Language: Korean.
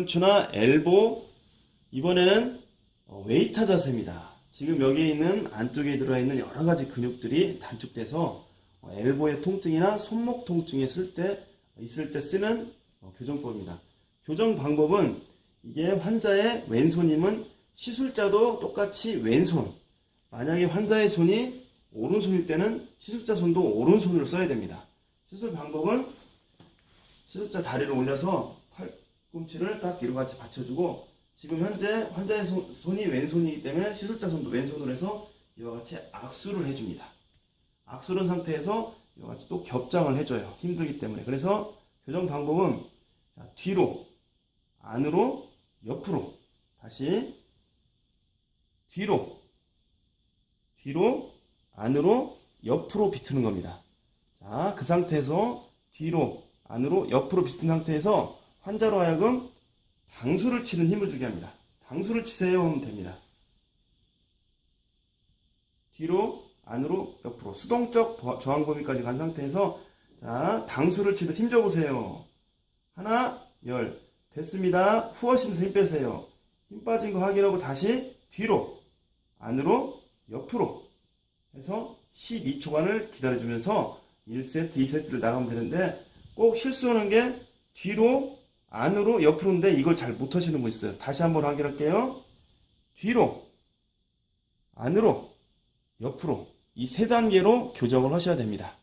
브룬추나 엘보 이번에는 어, 웨이터 자세입니다. 지금 여기 있는 안쪽에 들어있는 여러 가지 근육들이 단축돼서 어, 엘보의 통증이나 손목 통증에 쓸 때, 있을 때 쓰는 어, 교정법입니다. 교정 방법은 이게 환자의 왼손이면 시술자도 똑같이 왼손. 만약에 환자의 손이 오른손일 때는 시술자 손도 오른손으로 써야 됩니다. 시술 방법은 시술자 다리를 올려서 팔 꿈치를 딱 이렇게 같이 받쳐주고 지금 현재 환자의 손, 손이 왼손이기 때문에 시술자 손도 왼손으로 해서 이와 같이 악수를 해줍니다. 악수를 한 상태에서 이와 같이 또 겹장을 해줘요. 힘들기 때문에. 그래서 교정 방법은 자, 뒤로, 안으로, 옆으로. 다시 뒤로, 뒤로, 안으로, 옆으로 비트는 겁니다. 자, 그 상태에서 뒤로, 안으로, 옆으로 비튼 상태에서 환자로 하여금 당수를 치는 힘을 주게 합니다. 당수를 치세요 하면 됩니다. 뒤로, 안으로, 옆으로 수동적 버- 저항 범위까지 간 상태에서 자, 당수를 치듯 힘 줘보세요. 하나, 열. 됐습니다. 후어쉬면서 힘 빼세요. 힘 빠진 거 확인하고 다시 뒤로, 안으로, 옆으로 해서 12초간을 기다려주면서 1세트, 2세트를 나가면 되는데 꼭 실수하는 게 뒤로, 안으로, 옆으로인데 이걸 잘 못하시는 분 있어요. 다시 한번 확인할게요. 뒤로, 안으로, 옆으로 이 세 단계로 교정을 하셔야 됩니다.